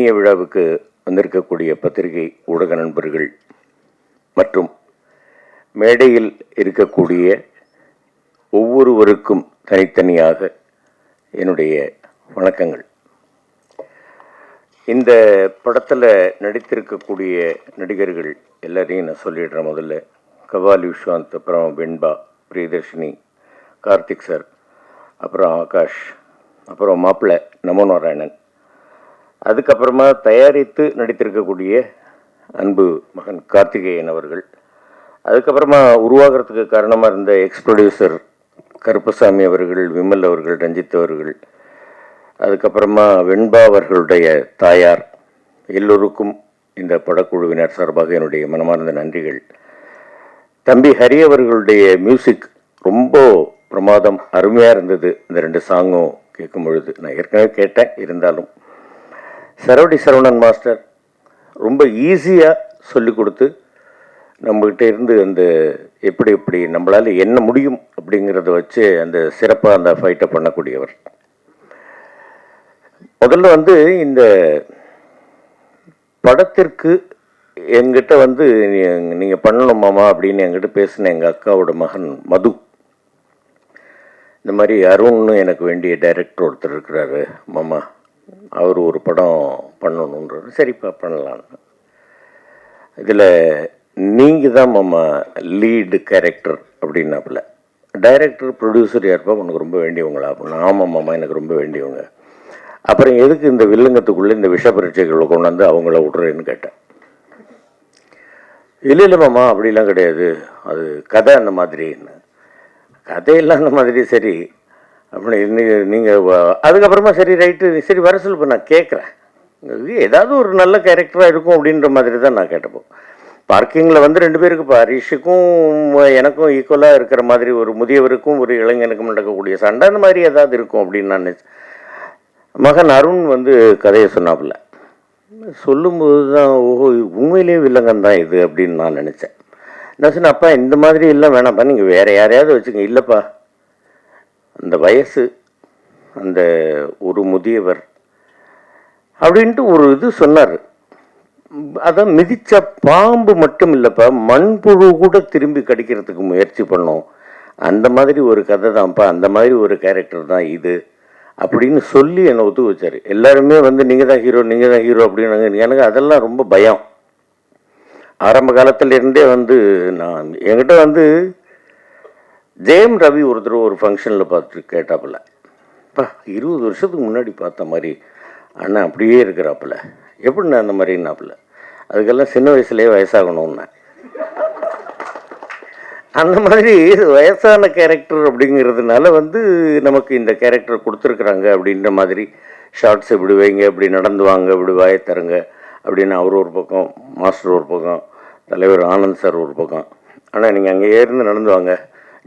இனிய விழாவுக்கு வந்திருக்கக்கூடிய பத்திரிகை ஊடக நண்பர்கள் மற்றும் மேடையில் இருக்கக்கூடிய ஒவ்வொருவருக்கும் தனித்தனியாக என்னுடைய வணக்கங்கள். இந்த படத்தில் நடித்திருக்கக்கூடிய நடிகர்கள் எல்லாரையும் நான் சொல்லிடுறேன் முதல்ல. கவாலி விஸ்வாந்த் அப்புறம் வெண்பா பிரியதர்ஷினி கார்த்திக் சார் அப்புறம் ஆகாஷ் அப்புறம் மாப்பிள்ளை நமோ நாராயணன் அதுக்கப்புறமா தயாரித்து நடித்திருக்கக்கூடிய அன்பு மகன் கார்த்திகேயன் அவர்கள். அதுக்கப்புறமா உருவாகிறதுக்கு காரணமாக இருந்த எக்ஸ் ப்ரொடியூசர் கருப்பசாமி அவர்கள் விமல் அவர்கள் ரஞ்சித் அவர்கள். அதுக்கப்புறமா வெண்பா அவர்களுடைய தாயார். எல்லோருக்கும் இந்த படக்குழுவினர் சார்பாக என்னுடைய மனமார்ந்த நன்றிகள். தம்பி ஹரி அவர்களுடைய மியூசிக் ரொம்ப பிரமாதம் அருமையாக இருந்தது. இந்த ரெண்டு சாங்கும் கேட்கும் பொழுது நான் ஏற்கனவே கேட்டேன் இருந்தாலும். சரவடி சரவணன் மாஸ்டர் ரொம்ப ஈஸியாக சொல்லி கொடுத்து நம்மக்கிட்ட இருந்து அந்த எப்படி எப்படி நம்மளால் என்ன முடியும் அப்படிங்கிறத வச்சு அந்த சிறப்பாக அந்த ஃபைட்டை பண்ணக்கூடியவர். முதல்ல வந்து இந்த படத்திற்கு எங்கிட்ட வந்து நீங்கள் பண்ணணும் மாமா அப்படின்னு என்கிட்ட பேசின எங்கள் அக்காவோட மகன் மது. இந்த மாதிரி அருண்னு எனக்கு வேண்டிய டைரக்டர் ஒருத்தர் இருக்கிறாரு மாமா. அவர் ஒரு படம் பண்ணணுன்றது சரிப்பா பண்ணலாம். இதில் நீங்கள் தான் மாமா லீடு கேரக்டர் அப்படின்னாப்புல. டைரக்டர் ப்ரொடியூசர் யாருப்பா உனக்கு ரொம்ப வேண்டியவங்களா? அப்படின்னு. ஆமாம் மாமா எனக்கு ரொம்ப வேண்டியவங்க. அப்புறம் எதுக்கு இந்த வில்லங்கத்துக்குள்ளே இந்த விஷ பரீட்சைகளை கொண்டாந்து அவங்கள விட்றேன்னு கேட்டேன். இல்லை இல்லை மாமா அப்படிலாம் கிடையாது. அது கதை அந்த மாதிரின்னு கதையெல்லாம் அந்த மாதிரி சரி. அப்படி நீங்கள் அதுக்கப்புறமா சரி ரைட்டு சரி வர சொல்லு நான் கேட்குறேன் ஏதாவது ஒரு நல்ல கேரக்டராக இருக்கும் அப்படின்ற மாதிரி தான் நான் கேட்டப்போ பார்க்கிங்கில் வந்து ரெண்டு பேருக்கு இப்போ ஹரிஷுக்கும் எனக்கும் ஈக்குவலாக இருக்கிற மாதிரி ஒரு முதியவருக்கும் ஒரு இளைஞனுக்கும் நடக்கக்கூடிய சண்டை அந்த மாதிரி ஏதாவது இருக்கும் அப்படின்னு நான் நினச்சேன். மகன் அருண் வந்து கதையை சொன்னாப்புல. சொல்லும்போது தான் ஓஹோ உண்மையிலேயே வில்லங்கம் தான் இது அப்படின்னு நான் நினச்சேன். நான் சொன்னேன் அப்பா இந்த மாதிரி எல்லாம் வேணாம்ப்பா நீங்கள் வேறு யாரையாவது வச்சுங்க இல்லைப்பா அந்த வயசு அந்த ஒரு முதியவர் அப்படின்ட்டு ஒரு இது சொன்னார். அதான் மிதித்த பாம்பு மட்டும் இல்லைப்பா மண்புழு கூட திரும்பி கடிக்கிறதுக்கு முயற்சி பண்ணோம். அந்த மாதிரி ஒரு கதை தான்ப்பா அந்த மாதிரி ஒரு கேரக்டர் தான் இது அப்படின்னு சொல்லி என்னை ஒத்து வச்சார். எல்லாருமே வந்து நீங்கள் தான் ஹீரோ நீங்கள் தான் ஹீரோ அப்படின்னாங்க. எனக்கு அதெல்லாம் ரொம்ப பயம். ஆரம்ப காலத்துல இருந்தே வந்து நான் என்கிட்ட வந்து ஜெயம் ரவி ஒரு தடவை ஒரு ஃபங்க்ஷனில் பார்த்துட்டு கேட்டாப்புல இப்போ இருபது வருஷத்துக்கு முன்னாடி பார்த்த மாதிரி அண்ணா அப்படியே இருக்கிறாப்புல. எப்படிண்ணா அந்த மாதிரின்னாப்புல? அதுக்கெல்லாம் சின்ன வயசுலேயே வயசாகணும்னா அந்த மாதிரி வயசான கேரக்டர் அப்படிங்கிறதுனால வந்து நமக்கு இந்த கேரக்டர் கொடுத்துருக்குறாங்க அப்படின்ற மாதிரி ஷார்ட்ஸ் இப்படி வைங்க இப்படி நடந்து வாங்க இப்படி வாயை தருங்க அப்படின்னு அவர் ஒரு பக்கம் மாஸ்டர் ஒரு பக்கம் தலைவர் ஆனந்த் சார் ஒரு பக்கம். ஆனால் நீங்கள் அங்கே ஏறிந்து நடந்து வாங்க.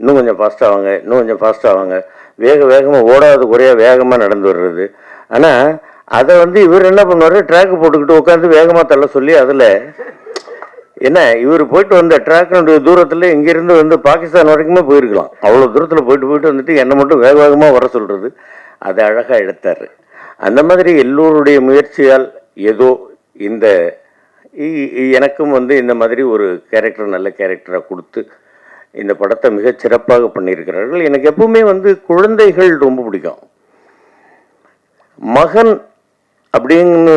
இன்னும் கொஞ்சம் ஃபாஸ்ட்டாக வாங்க இன்னும் கொஞ்சம் ஃபாஸ்ட்டாக வாங்க வேக வேகமாக ஓடாத குறையாக வேகமாக நடந்து வர்றது. ஆனால் அதை வந்து இவர் என்ன பண்ணுவார்? ட்ராக் போட்டுக்கிட்டு உட்காந்து வேகமாக தள்ள சொல்லி அதில் என்ன இவர் போயிட்டு வந்த ட்ராக்கினுடைய தூரத்தில் இங்கேருந்து வந்து பாகிஸ்தான் வரைக்குமே போயிருக்கலாம். அவ்வளோ தூரத்தில் போயிட்டு போயிட்டு வந்துட்டு என்னை மட்டும் வேக வேகமாக வர சொல்கிறது அதை அழகாக எடுத்தார். அந்த மாதிரி எல்லோருடைய முயற்சியால் ஏதோ இந்த இ- எனக்கும் வந்து இந்த மாதிரி ஒரு கேரக்டர் நல்ல கேரக்டராக கொடுத்து இந்த படத்தை மிகச் சிறப்பாக பண்ணியிருக்கிறார்கள். எனக்கு எப்பவுமே வந்து குழந்தைகள் ரொம்ப பிடிக்கும். மகன் அப்படின்னு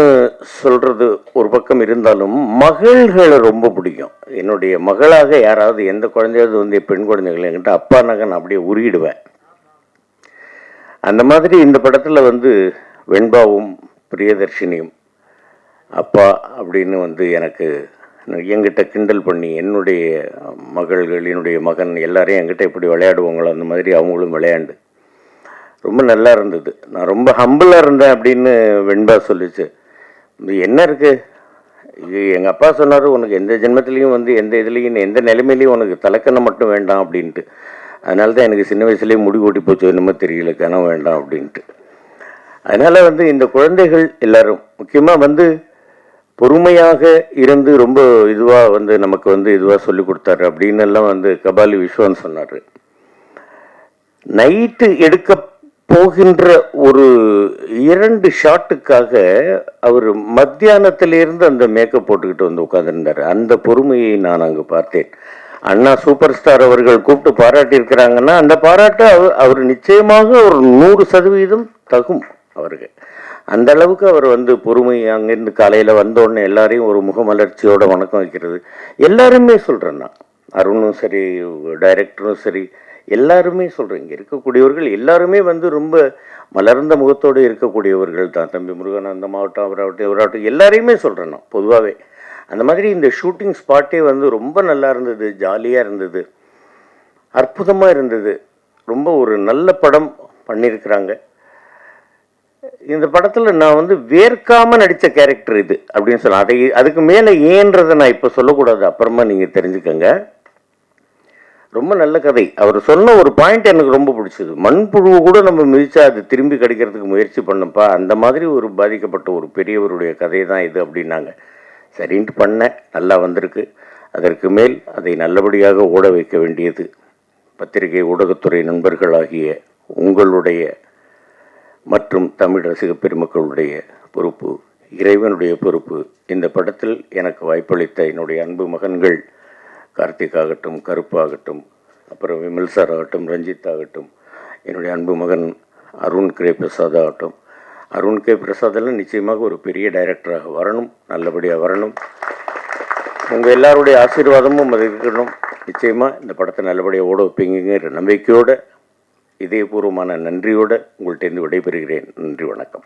சொல்கிறது ஒரு பக்கம் இருந்தாலும் மகள்களை ரொம்ப பிடிக்கும். என்னுடைய மகளாக யாராவது எந்த குழந்தையாவது வந்து பெண் குழந்தைகள் என்கிட்ட அப்பா நகன் நான் அப்படியே உருகிடுவேன். அந்த மாதிரி இந்த படத்தில் வந்து வெண்பாவும் பிரியதர்ஷினியும் அப்பா அப்படின்னு வந்து எனக்கு என்கிட்ட கிண்டல் பண்ணி என்னுடைய மகள்கள் என்னுடைய மகன் எல்லாரையும் என்கிட்ட எப்படி விளையாடுவாங்களோ அந்த மாதிரி அவங்களும் விளையாண்டு. ரொம்ப நல்லா இருந்தது. நான் ரொம்ப ஹம்பிளாக இருந்தேன் அப்படின்னு வெண்பா சொல்லிச்சு. இது என்ன இருக்குது இது எங்கள் அப்பா சொன்னார் உனக்கு எந்த ஜென்மத்திலையும் வந்து எந்த இதுலேயும் எந்த நிலைமையிலையும் உனக்கு தலைக்கணம் மட்டும் வேண்டாம் அப்படின்ட்டு. அதனால தான் எனக்கு சின்ன வயசுலேயே முடி ஓட்டி போச்சு என்னமோ தெரியல கனம் வேண்டாம் அப்படின்ட்டு. அதனால் வந்து இந்த குழந்தைகள் எல்லோரும் முக்கியமாக வந்து பொறுமையாக இருந்து ரொம்ப இதுவாக வந்து நமக்கு வந்து இதுவாக சொல்லி கொடுத்தாரு. அப்படின்னு எல்லாம் வந்து கபாலி விஸ்வான் சொன்னார். நைட்டு எடுக்க போகின்ற ஒரு இரண்டு ஷாட்டுக்காக அவர் மத்தியானத்திலிருந்து அந்த மேக்கப் போட்டுக்கிட்டு வந்து உட்காந்துருந்தார் அந்த பொறுமையை நான் அங்கே பார்த்தேன். அண்ணா சூப்பர் ஸ்டார் அவர்கள் கூப்பிட்டு பாராட்டியிருக்கிறாங்கன்னா அந்த பாராட்டை அவர் அவர் நிச்சயமாக ஒரு நூறு சதவீதம் தகும் அவருக்கு. அந்த அளவுக்கு அவர் வந்து பொறுமை அங்கேருந்து காலையில் வந்தோடனே எல்லாரையும் ஒரு முகமலர்ச்சியோட வணக்கம் வைக்கிறது. எல்லாருமே சொல்கிறேன் நான். அருணும் சரி டைரக்டரும் சரி எல்லாருமே சொல்கிறேன் இங்கே இருக்கக்கூடியவர்கள் எல்லாருமே வந்து ரொம்ப மலர்ந்த முகத்தோடு இருக்கக்கூடியவர்கள் தான். தம்பி முருகானந்தம் ஆகட்டும் அவராகட்டும் இவராகட்டும் எல்லாரையுமே சொல்கிறேன் நான் பொதுவாகவே அந்த மாதிரி இந்த ஷூட்டிங் ஸ்பாட்டே வந்து ரொம்ப நல்லா இருந்தது ஜாலியாக இருந்தது அற்புதமாக இருந்தது. ரொம்ப ஒரு நல்ல படம் பண்ணியிருக்கிறாங்க. இந்த படத்தில் நான் வந்து வேர்க்காமல் நடித்த கேரக்டர் இது அப்படின்னு சொல்லலாம். அதை அதுக்கு மேலே ஏன்றதை நான் இப்போ சொல்லக்கூடாது. அப்புறமா நீங்கள் தெரிஞ்சுக்கோங்க. ரொம்ப நல்ல கதை. அவர் சொன்ன ஒரு பாயிண்ட் எனக்கு ரொம்ப பிடிச்சது. மண்புழுவை கூட நம்ம மிதிச்சா அது திரும்பி கிடைக்கிறதுக்கு முயற்சி பண்ணப்பா. அந்த மாதிரி ஒரு பாதிக்கப்பட்ட ஒரு பெரியவருடைய கதை தான் இது அப்படின்னாங்க. சரின்ட்டு பண்ணேன். நல்லா வந்திருக்கு. அதற்கு மேல் அதை நல்லபடியாக ஓட வைக்க வேண்டியது பத்திரிகை ஊடகத்துறை நண்பர்களாகிய உங்களுடைய மற்றும் தமிழ் ரசிக பெருமக்களுடைய பொறுப்பு இறைவனுடைய பொறுப்பு. இந்த படத்தில் எனக்கு வாய்ப்பளித்த என்னுடைய அன்பு மகன்கள் கார்த்திக் ஆகட்டும் கருப்பாகட்டும் அப்புறம் விமல் சார் ஆகட்டும் ரஞ்சித் ஆகட்டும் என்னுடைய அன்பு மகன் அருண் கே பிரசாத் ஆகட்டும். அருண் கே பிரசாதெல்லாம் நிச்சயமாக ஒரு பெரிய டைரக்டராக வரணும் நல்லபடியாக வரணும். உங்கள் எல்லாருடைய ஆசீர்வாதமும் அது இருக்கணும் நிச்சயமாக இந்த படத்தை நல்லபடியாக ஓட வைப்பீங்கிற நம்பிக்கையோடு இதயபூர்வமான நன்றியோடு உங்கள்கிட்டேருந்து விடைபெறுகிறேன். நன்றி வணக்கம்.